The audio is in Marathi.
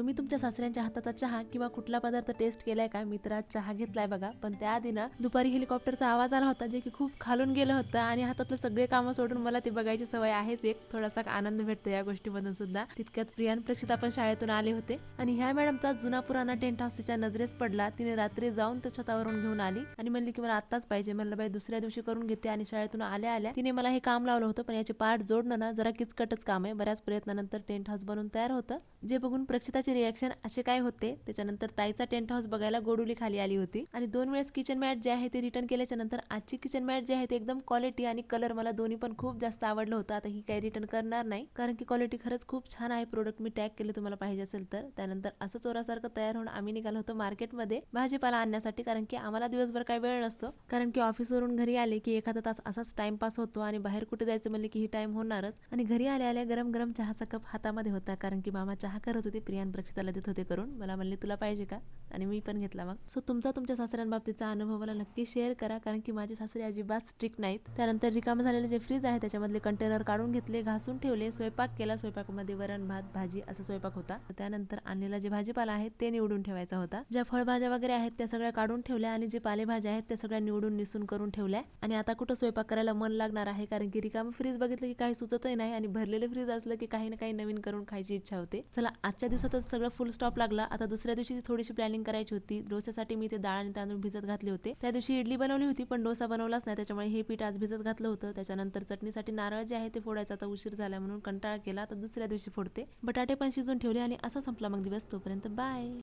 तुम्ही तुमच्या सासऱ्यांच्या हाताचा चहा किंवा कुठला पदार्थ टेस्ट केलाय का? मी तर आज चहा घेतलाय बघा. पण त्याआधी ना दुपारी हेलिकॉप्टरचा आवाज आला होता जे की खूप खालून गेलं होतं आणि हातातलं सगळे कामं सोडून मला ते बघायची सवय आहेच एक. थोडासा आनंद भेटतो या गोष्टीमधून सुद्धा. तितक्यात प्रियान प्रेक्षित आपण शाळेतून आले होते आणि ह्या मॅडमचा जुना पुराणा टेंट हाऊस तिच्या नजरेस पडला. तिने रात्री जाऊन तो छतावरून घेऊन आली आणि म्हणली की मला आताच पाहिजे. म्हणलं बाई दुसऱ्या दिवशी करून घेते. आणि शाळेतून आल्या आल्या तिने मला हे काम लावलं होतं पण याचे पार्ट जोडणं ना जरा किचकटच काम आहे. बऱ्याच प्रयत्नानंतर टेंट हाऊस बनून तयार होतं. जे बघून प्रक्षिताचे रिॲक्शन असे काय होते? त्याच्यानंतर ताईचा टेंट हाऊस बघायला गोडुली खाली आली होती. आणि दोन वेळेस किचन मॅट जे आहे ते रिटर्न केल्याच्यानंतर आजची किचन मॅट जे आहे ते एकदम क्वालिटी आणि कलर मला दोन्ही पण खूप जास्त आवडलं होतं. आता ही काही रिटर्न करणार नाही. कारण की क्वालिटी खरंच खूप छान आहे प्रोडक्ट मी टॅग केले तुम्हाला पाहिजे असेल तर. त्यानंतर असं चोरासारखं तयार होऊन आम्ही निघालो होतो मार्केटमध्ये भाजीपाला आणण्यासाठी. कारण की आम्हाला दिवसभर काही वेळ नसतो. कारण की ऑफिसवरून घरी आले की एखादा तास असाच टाइमपास होतो आणि बाहेर कुठे जायचं म्हणले की ही टाइम होणारच. आणि घरी आल्या आल्या गरम गरम चहाचा कप हातामध्ये होता. कारण की मामा चहा करत होते प्रियान प्रक्षिताला देत होते करून. मला म्हणले तुला पाहिजे का? आणि मी पण घेतला मग. सो तुमचा तुमच्या सासऱ्यांबाबतीचा अनुभव मला नक्की शेअर करा कारण की माझे सासरे अजिबात स्ट्रिक्ट नाहीत. त्यानंतर रिकामं झालेले जे फ्रीज आहे त्याच्यामधले कंटेनर काढून घेतले घासून ठेवले स्वयंपाक केला. स्वयंपाकामध्ये वरण भात भाजी असा स्वयंपाक होता. त्यानंतर आणलेला जे भाजीपाला आहे ते निवडून ठेवायचा होता. ज्या फळभाज्या वगैरे आहेत त्या सगळ्या काढून ठेवल्या आणि जे पालेभाज्या आहेत त्या सगळ्या निवडून निसून करून ठेवल्या. आणि आता कुठं स्वयंपाक करायला मन लागणार आहे? कारण की रिकामं फ्रीज बघितलं की काही सुचतही नाही आणि भरलेले फ्रीज असलं की काही ना काही नवीन करून खायची इच्छा होते. चला आजच्या दिवसातच सगळं फुल स्टॉप लागला. आता दुसऱ्या दिवशी थोडीशी प्लॅनिंग करायची होती. डोस्यासाठी मी ते डाळ आणि तांदूळ भिजत घातले होते. त्या दिवशी इडली बनवली होती पण डोसा बनवलाच नाही. त्याच्यामुळे हे पीठ आज भिजत घातलं होतं. त्याच्यानंतर चटणीसाठी नारळ जे आहे ते फोडायचं. आता उशीर झाला म्हणून कंटाळा केला. तर दुसऱ्या दिवशी फोडते. बटाटे पण शिजून ठेवले आणि असा संपला मग दिवस. तोपर्यंत बाय